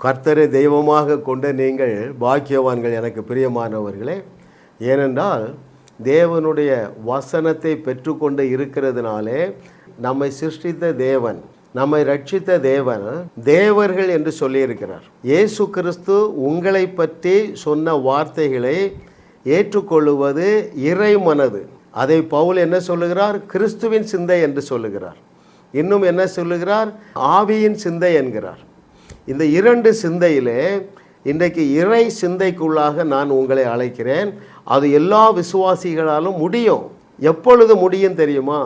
கர்த்தரை தெய்வமாக கொண்ட நீங்கள் பாக்கியவான்கள் எனக்கு பிரியமானவர்களே ஏனென்றால் தேவனுடைய வசனத்தை பெற்றுக்கொண்டு இருக்கிறதுனாலே நம்மை சிருஷ்டித்த தேவன் நம்மை ரட்சித்த தேவன் தேவர்கள் என்று சொல்லியிருக்கிறார். இயேசு கிறிஸ்து உங்களை பற்றி சொன்ன வார்த்தைகளை ஏற்றுக்கொள்ளுவது இறை மனது அதை பவுல் என்ன சொல்லுகிறார்? கிறிஸ்துவின் சிந்தை என்று சொல்லுகிறார். இன்னும் என்ன சொல்லுகிறார்? ஆவியின் சிந்தை என்கிறார். இந்த இரண்டு சிந்தையிலே இன்றைக்கு இறை சிந்தைக்குள்ளாக நான் உங்களை அழைக்கிறேன். அது எல்லா விசுவாசிகளாலும் முடியும். எப்பொழுது முடியும் தெரியுமா?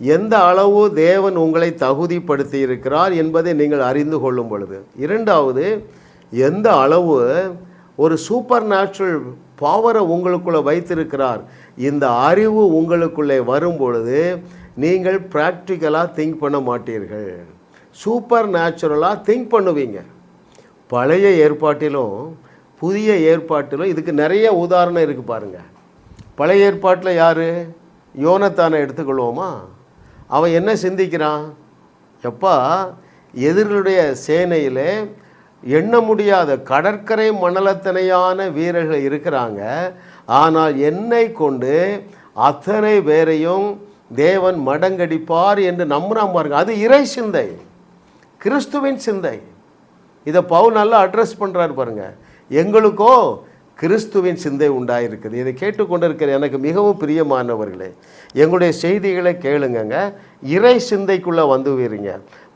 எந்த அளவு தேவன் உங்களை தகுதிப்படுத்தி இருக்கிறார் என்பதை நீங்கள் அறிந்து கொள்ளும் பொழுது. இரண்டாவது எந்த அளவு ஒரு சூப்பர் நேச்சுரல் பவரை உங்களுக்குள்ளே வைத்திருக்கிறார். இந்த அறிவு உங்களுக்குள்ளே வரும் பொழுது நீங்கள் ப்ராக்டிக்கலாக திங்க் பண்ண மாட்டீர்கள். சூப்பர் நேச்சுரலாக திங்க் பண்ணுவீங்க. பழைய ஏற்பாட்டிலும் புதிய ஏற்பாட்டிலும் இதுக்கு நிறைய உதாரணம் இருக்குது பாருங்கள் பழைய ஏற்பாட்டில் யார்? யோனத்தானை எடுத்துக்கொள்வோமா? அவன் என்ன சிந்திக்கிறான்? எப்பா எதிர்களுடைய சேனையிலே எண்ண முடியாத கடற்கரை மணலத்தனையான வீரர்கள் இருக்கிறாங்க. ஆனால் என்னை கொண்டு அத்தனை பேரையும் தேவன் மடங்கடிப்பார் என்று நம்புறான் பாருங்க. அது இறை சிந்தை. கிறிஸ்துவின் சிந்தை. இதை பவுல் நல்லா அட்ரஸ் பண்ணுறாரு பாருங்க. எங்களுக்கோ கிறிஸ்துவின் சிந்தை உண்டாயிருக்குது. இதை கேட்டுக்கொண்டிருக்கிற எனக்கு மிகவும் பிரியமானவர்களே எங்களுடைய செய்திகளை கேளுங்கங்க. இறை சிந்தைக்குள்ளே வந்துவீருங்க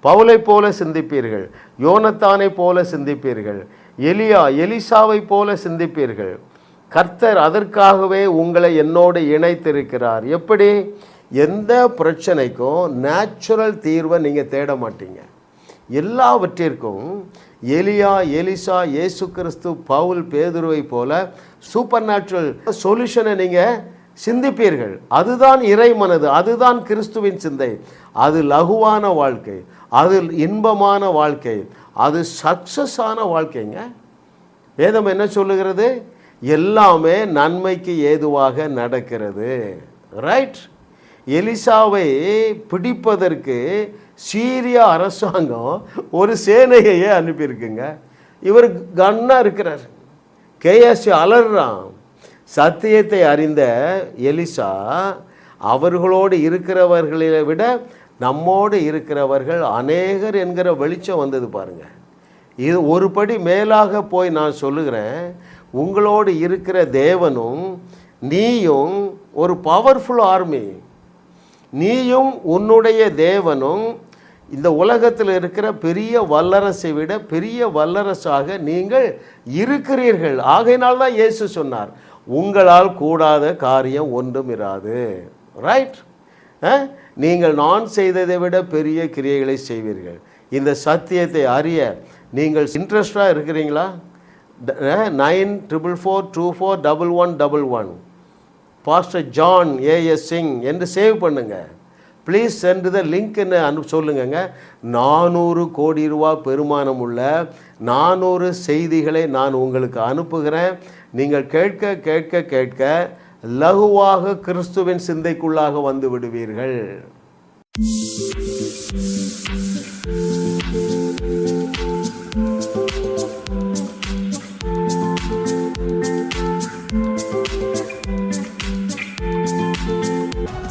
பவுலை போல சிந்திப்பீர்கள் யோனத்தானை போல சிந்திப்பீர்கள் எலியா எலிசாவை போல சிந்திப்பீர்கள். கர்த்தர் அதற்காகவே உங்களை என்னோடு இணைத்திருக்கிறார். எப்படி? எந்த பிரச்சனைக்கும் நேச்சுரல் தீர்வை நீங்கள் தேட மாட்டீங்க. எல்லாவற்றிற்கும் எலியா எலிசா ஏசு கிறிஸ்து பவுல் பேதுருவை போல சூப்பர் நேச்சுரல் சொல்யூஷனை நீங்கள் சிந்திப்பீர்கள். அதுதான் இறை மனது அதுதான் கிறிஸ்துவின் சிந்தை. அது லகுவான வாழ்க்கை அது இன்பமான வாழ்க்கை அது சக்ஸஸான வாழ்க்கைங்க. வேதம் என்ன சொல்லுகிறது? எல்லாமே நன்மைக்கு ஏதுவாக நடக்கிறது. ரைட் எலிசாவை பிடிப்பதற்கு சீரியா அரசாங்கம் ஒரு சேனையையே அனுப்பியிருக்குங்க. இவர் கன்னாக இருக்கிறார். கேஎஸ்சி அலறான் சத்தியத்தை அறிந்த எலிசா அவர்களோடு இருக்கிறவர்களை விட நம்மோடு இருக்கிறவர்கள் அநேகர் என்கிற வெளிச்சம் வந்தது பாருங்க. இது ஒரு படி மேலாக போய் நான் சொல்லுகிறேன். உங்களோடு இருக்கிற தேவனும் நீயும் ஒரு பவர்ஃபுல் ஆர்மி நீயும் உன்னுடைய தேவனும் இந்த உலகத்தில் இருக்கிற பெரிய வல்லரசை விட பெரிய வல்லரசாக நீங்கள் இருக்கிறீர்கள். ஆகையினால் தான் இயேசு சொன்னார் உங்களால் கூடாத காரியம் ஒன்றும் இராது. ரைட் நீங்கள் நான் செய்ததை விட பெரிய கிரியைகளை செய்வீர்கள். இந்த சத்தியத்தை அறிய நீங்கள் இன்ட்ரெஸ்டாக இருக்கிறீங்களா? Nine triple four two four double one double one. Pastor John A S Singh என்று சேவ் பண்ணுங்கள் ப்ளீஸ் சென்று த லிங்க்னு அனு சொல்லுங்கங்க. நானூறு கோடி ரூபா பெருமானம் உள்ள நானூறு செய்திகளை நான் உங்களுக்கு அனுப்புகிறேன். நீங்கள் கேட்க கேட்க கேட்க லகுவாக கிறிஸ்துவின் சிந்தைக்குள்ளாக வந்து விடுவீர்கள்.